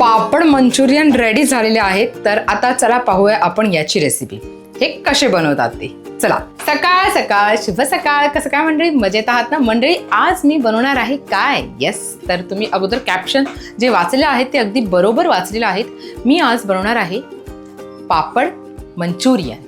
पापड Manchurian ready झालेले आहेत. तर आता चला पाहूया आपण याची रेसिपी हे कसे बनवतात ते? चला. सकाळ सकाळ शुभ सकाळ. कसं काय मंडळी? मजेत आहात ना? मंडळी आज मी बनवणार आहे काय? येस तर तुम्ही अगोदर कॅप्शन जे वाचले आहेत ते अगदी बरोबर वाचलेलं आहेत. मी आज बनवणार आहे पापड मंचुरियन.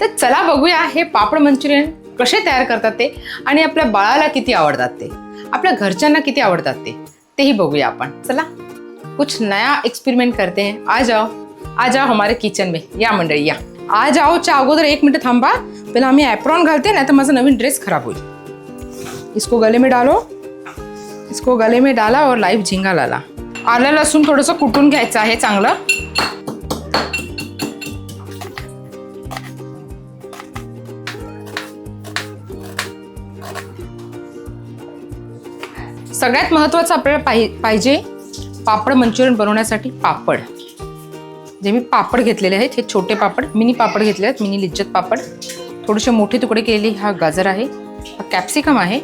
तर चला बघूया हे पापड मंचुरियन कसे तयार करतात ते आणि आपल्या बाळाला किती आवडतात ते. आपल्या घरच्यांना किती आवडतात ते? तेही बघूया आपण. चला. कुछ नया एक्सपेरिमेंट करते हैं। आ जाओ। आ जाओ हमारे किचन में। या मंडळी या आ जाओच्या अगोदर एक मिनिट थांबा। पहिला आम्ही ॲप्रॉन घालते ना तर माझा नवीन ड्रेस खराब होईल इसको गले में डालो। इसको गले में डाला और लाईव्ह झिंगा लाला। आलं लसूण थोडंसं कुटून घ्यायचं आहे चांगलं। सगळ्यात महत्त्वाचं आपल्याला पाहि पाहिजे पापड मंचुरियन बनवण्यासाठी पापड. जे मी पापड घेतलेले आहेत हे छोटे पापड मिनी पापड घेतले आहेत मिनी लिज्जत पापड. थोडेसे मोठे तुकडे केलेले हा गाजर आहे. हा कॅप्सिकम आहे.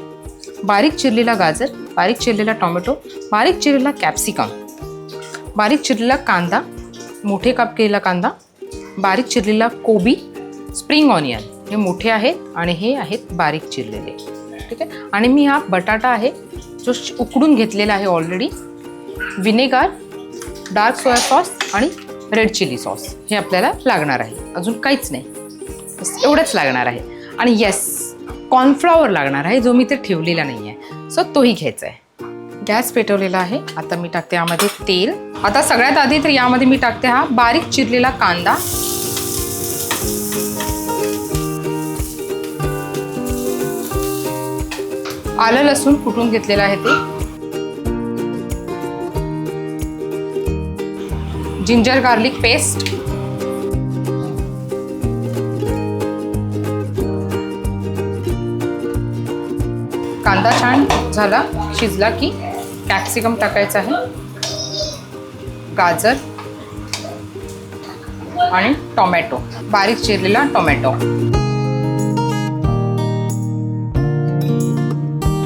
बारीक चिरलेला गाजर बारीक चिरलेला टोमॅटो बारीक चिरलेला कॅप्सिकम बारीक चिरलेला कांदा मोठे काप केलेला कांदा बारीक चिरलेला कोबी स्प्रिंग ऑनियन हे मोठे आहेत आणि हे आहेत बारीक चिरलेले. ठीक आहे? आणि मी हा बटाटा आहे जो उकडून घेतलेला आहे already vinegar dark soya sauce आणि रेड चिली सॉस हे आपल्याला लागणार आहे. अजून काहीच नाही. एवढंच लागणार आहे. आणि येस कॉर्नफ्लॉवर लागणार आहे जो मी ते ठेवलेला नाही आहे सो तोही घ्यायचा आहे. गॅस पेटवलेला आहे. आता मी टाकते यामध्ये तेल. आता सगळ्यात आधी तर यामध्ये मी टाकते हा बारीक चिरलेला कांदा. आलं लसूण कुटून घेतलेलं आहे ते? Ginger garlic paste. कांदा छान झाला शिजला की कॅप्सिकम टाकायचं आहे. गाजर आणि टोमॅटो बारीक चिरलेला टोमॅटो.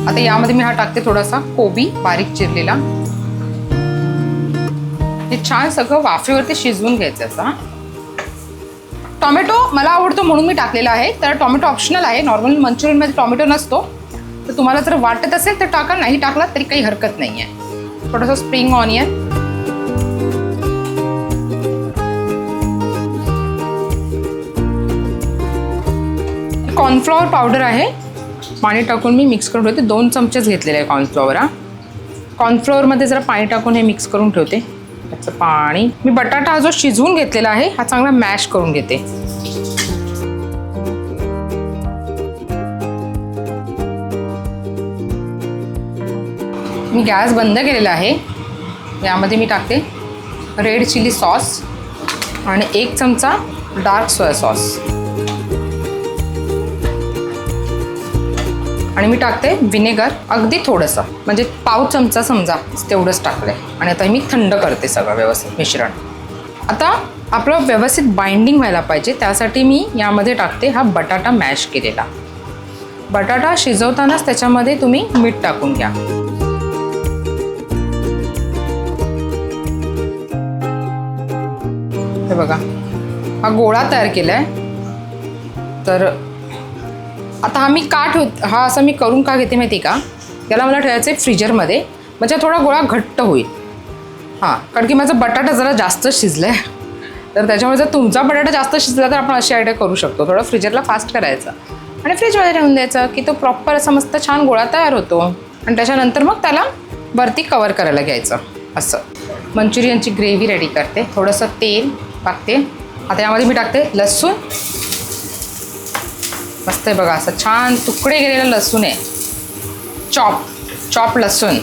आता यामध्ये मी हा टाकते थोडासा कोबी बारीक चिरलेला. हे छान सगळं वाफेवरती शिजवून घ्यायचं असं टोमॅटो मला आवडतो म्हणून मी टाकलेला आहे तर टोमॅटो ऑप्शनल आहे. नॉर्मल मंचुरियनमध्ये टोमॅटो नसतो. तर तुम्हाला जर वाटत असेल तर टाका नाही टाकला तरी काही हरकत नाही आहे थोडंसं स्प्रिंग ऑनियन कॉर्नफ्लॉवर पावडर आहे. पाणी टाकून मी मिक्स करून ठेवते. दोन चमचेच घेतलेले आहे कॉर्नफ्लॉवर हा. कॉर्नफ्लॉवरमध्ये जरा पाणी टाकून हे मिक्स करून ठेवते. त्याचं पाणी. मी बटाटा हा जो शिजवून घेतलेला आहे हा चांगला मॅश करून घेते. मी गॅस बंद केलेला आहे. यामध्ये मी टाकते रेड चिली सॉस आणि एक चमचा डार्क सोया सॉस. आणि मी टाकते विनेगर अगदी थोडंसं. म्हणजे पाव चमचा समजा तेवढंच टाकलं आहे आणि आता मी थंड करते सगळं व्यवस्थित मिश्रण. आता आपलं व्यवस्थित बाइंडिंग व्हायला पाहिजे त्यासाठी मी यामध्ये टाकते हा बटाटा मॅश केलेला. बटाटा शिजवतानाच त्याच्यामध्ये तुम्ही मीठ टाकून घ्या. हे बघा हा गोळा तयार केला आहे तर आता हा मी का ठेव हा असं मी करून का घेते माहिती का? त्याला मला ठेवायचं आहे फ्रीजरमध्ये. म्हणजे थोडा गोळा घट्ट होईल. हां कारण की माझा बटाटा जरा जास्त शिजला आहे तर त्याच्यामुळे जर तुमचा बटाटा जास्त शिजला तर आपण अशी आयडिया करू शकतो. थोडं फ्रीजरला फास्ट करायचं. आणि फ्रीजमध्ये ठेवून द्यायचं की तो प्रॉपर असा मस्त छान गोळा तयार होतो. आणि त्याच्यानंतर मग त्याला वरती कवर करायला घ्यायचं. असं. मंचुरियनची ग्रेव्ही रेडी करते. थोडंसं तेल टाकते. आता यामध्ये मी टाकते लसूण मस्त आहे बघा असं छान तुकडे केलेलं लसूण आहे. चॉप चॉप लसूण.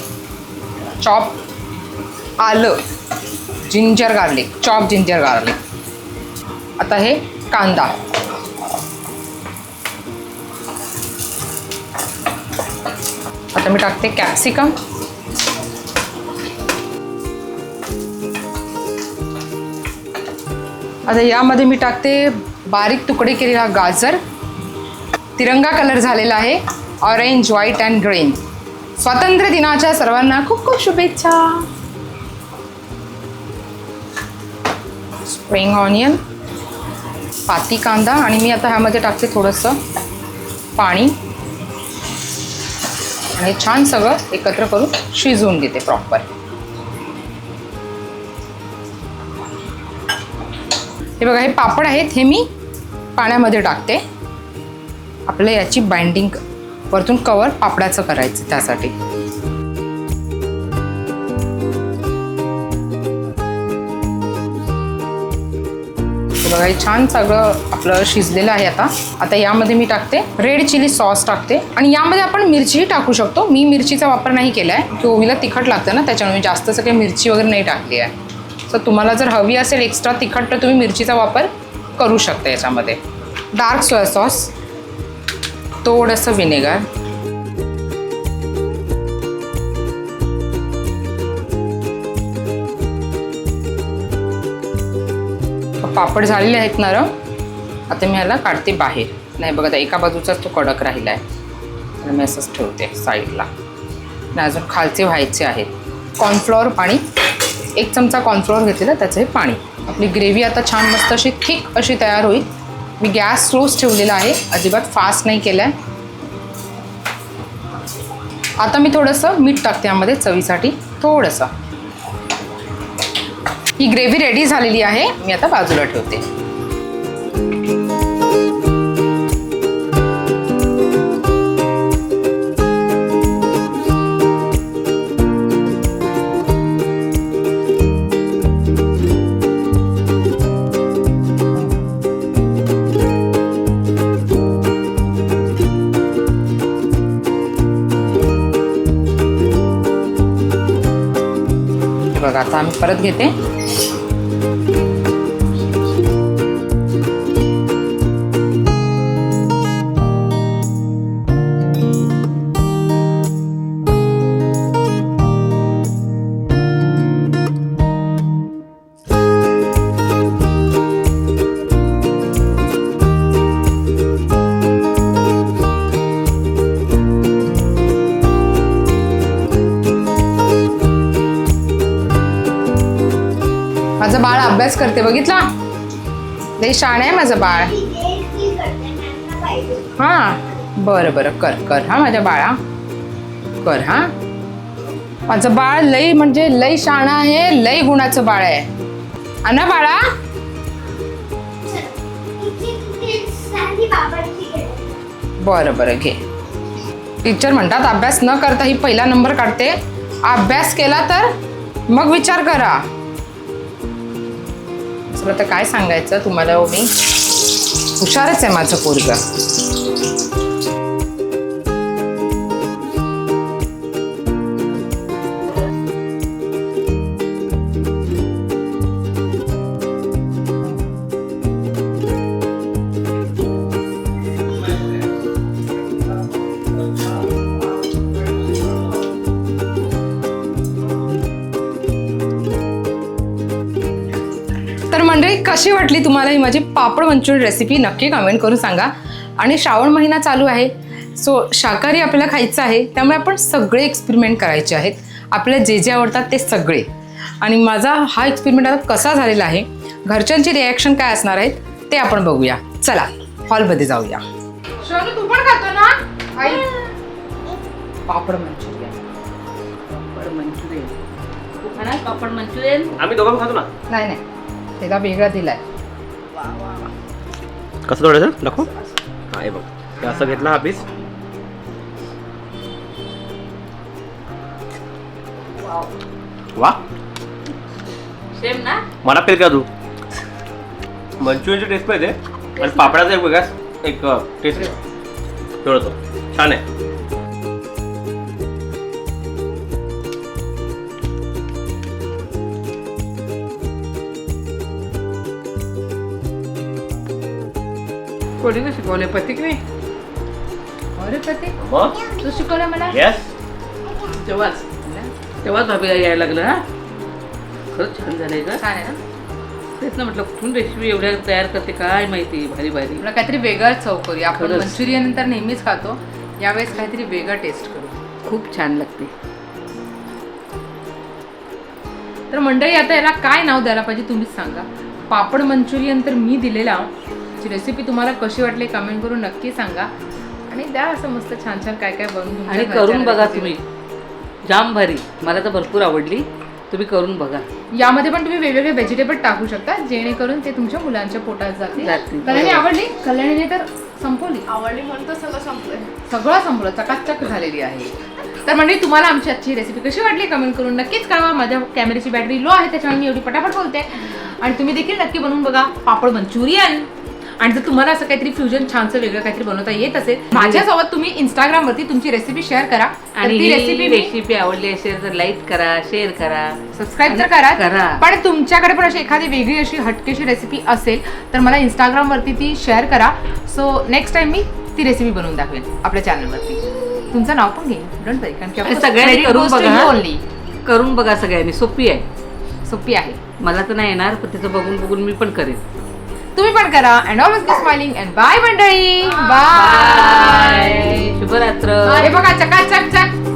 चॉप आलं ginger garlic chop ginger garlic. आता हे कांदा. आता मी टाकते कॅप्सिकम आता यामध्ये मी टाकते बारीक तुकडे केलेला गाजर. तिरंगा कलर झालेला आहे. Orange white and green. स्वातंत्र्य दिनाच्या सर्वांना खूप खूप शुभेच्छा. स्प्रिंग ऑनियन पाती कांदा आणि मी आता ह्यामध्ये टाकते थोडंसं पाणी. आणि छान सगळं एकत्र करून शिजवून घेते प्रॉपर हे बघा हे पापड आहेत हे मी पाण्यामध्ये टाकते. आपल्या याची बाइंडिंग वरतून कवर पापडाचं करायचं त्यासाठी. बघा हे छान सगळं आपलं शिजलेलं आहे आता. आता यामध्ये मी टाकते रेड चिली सॉस टाकते. आणि यामध्ये आपण मिरचीही टाकू शकतो. मी मिरचीचा वापर नाही केला आहे की तिखट लागतं ना त्याच्यामुळे मी जास्त असं काही मिरची वगैरे नाही टाकली आहे. तर तुम्हाला जर हवी असेल एक्स्ट्रा तिखट तर तुम्ही मिरचीचा वापर करू शकता याच्यामध्ये. डार्क सोया सॉस थोडंसं विनेगर. पापड झालेले आहेत नरम आता मी ह्याला काढते बाहेर. नाही बघा आता एका बाजूचाच तो कडक राहिला आहे. तर मी असंच ठेवते साईडला. आणि अजून खालचे व्हायचे आहेत. कॉर्नफ्लॉवर पाणी. एक चमचा कॉर्नफ्लॉवर घेतलेला त्याचं हे पाणी. आपली ग्रेव्ही आता छान मस्त अशी थिक अशी तयार होईल. मी गॅस स्लोच ठेवलेला आहे. अजिबात फास्ट नाही केला आहे आता मी थोडंसं मीठ टाकते यामध्ये चवीसाठी. थोडंसं. ही ग्रेव्ही रेडी झालेली आहे. मी आता बाजूला ठेवते. आता आम्ही परत घेते. अभ्यास करते बघितला? लई शाण आहे माझं बाळ. हा बरं बरं कर कर हा माझ्या बाळा. कर हा. माझं बाळ लई म्हणजे लई शाण आहे लई गुणाचं बाळ आहे. अना बाळा? बरं बरं घे. टीचर म्हणतात अभ्यास न करता ही पहिला नंबर काढते. अभ्यास केला तर मग विचार करा. आता काय सांगायचं तुम्हाला मी हुशारच आहे माझं पोरग. कशी वाटली तुम्हाला ही माझी पापड मंचुरियन रेसिपी नक्की कमेंट करून सांगा. आणि श्रावण महिना चालू आहे सो शाकाहारी आपल्याला खायचं आहे त्यामुळे आपण सगळे एक्सपेरिमेंट करायचे आहेत. आपल्याला जे जे आवडतात ते सगळे. आणि माझा हा एक्सपेरिमेंट आता कसा झालेला आहे घरच्यांची रिॲक्शन काय असणार आहेत ते आपण बघूया. चला हॉलमध्ये जाऊया. सोनू तू पण खातो ना? आई. पापड मंचुरियन. पापड मंचुरियन. तू खाणार पापड मंचुरियन? आम्ही दोघं खातो ना. नाही नाही. त्याला वेगळा दिलाय. कसं थोडंसं दाखव. हा हे बघ. हे असं घेतला हा पीस वा. सेम ना? मला पेल का तू. मंचुरियनची टेस्ट पाहिजे आणि पापडाचा एक वेगळाच एक टेस्ट थोडं छान आहे. कोणी का शिकवले पतिक मी अरे पतिक मग तू शिकवलं मला येस तेव्हाच तेव्हाच भाभीला यायला लागलं हा खरंच छान झालंय का छान आहे ना तेच ना म्हटलं कुठून रेसिपी एवढ्या तयार करते काय माहिती भारी भारी तुला काहीतरी वेगळं चव करूया आपण खरंच. मंचुरियन तर नेहमीच खातो यावेळेस काहीतरी वेगळं टेस्ट करू खूप छान लागते तर मंडळी आता याला काय नाव द्यायला पाहिजे तुम्हीच सांगा पापड मंचुरियन तर मी दिलेला ची रेसिपी तुम्हाला कशी वाटली कमेंट करून नक्की सांगा. आणि द्या असं मस्त छान छान काय काय बनवून आणि करून बघा. तुम्ही. जाम भारी. मला तर भरपूर आवडली. तुम्ही करून बघा. यामध्ये पण तुम्ही वेगवेगळे व्हेजिटेबल टाकू शकता जेणेकरून ते तुमच्या मुलांच्या पोटात जातील. जातील, कल्याणी. आवडली? कल्याणीने तर संपवली. आवडली म्हणून तर सगळं संपलंय. सगळं संपलं चकाचक झालेली आहे. तर म्हणजे तुम्हाला आमची आजची रेसिपी कशी वाटली कमेंट करून नक्कीच कळवा. माझ्या कॅमेऱ्याची बॅटरी लो आहे त्याच्यामुळे मी एवढी पटापट बोलते. आणि तुम्ही देखील नक्की बनवून बघा. पापड मंचुरियन. आणि जर तुम्हाला असं काहीतरी फ्युजन छानसं वेगळं काहीतरी बनवता येत असेल माझ्यासोबत तुम्ही इंस्टाग्रामवरती तुमची रेसिपी शेअर करा. आणि ती रेसिपी रेसिपी आवडली असेल तर लाईक करा शेअर करा. सबस्क्राईब तर करा. करा. पण तुमच्याकडे पण अशी एखादी वेगळी अशी हटकेशी रेसिपी असेल तर मला इंस्टाग्रामवरती ती शेअर करा. सो नेक्स्ट टाइम मी ती रेसिपी बनवून दाखवेन आपल्या चॅनलवरती तुमचं नाव पण घेईन डोंट वरी कारण की सगळ्यांनी करून बघा. only. करून बघा सगळ्यांनी सोपी आहे. सोपी आहे. मला तर नाही येणार पण तिचं बघून बघून मी पण करेन. तुम्ही पण करा. And always be smiling and bye मंडळी. बाय शुभरात्र. हे बघा चकाचक चक.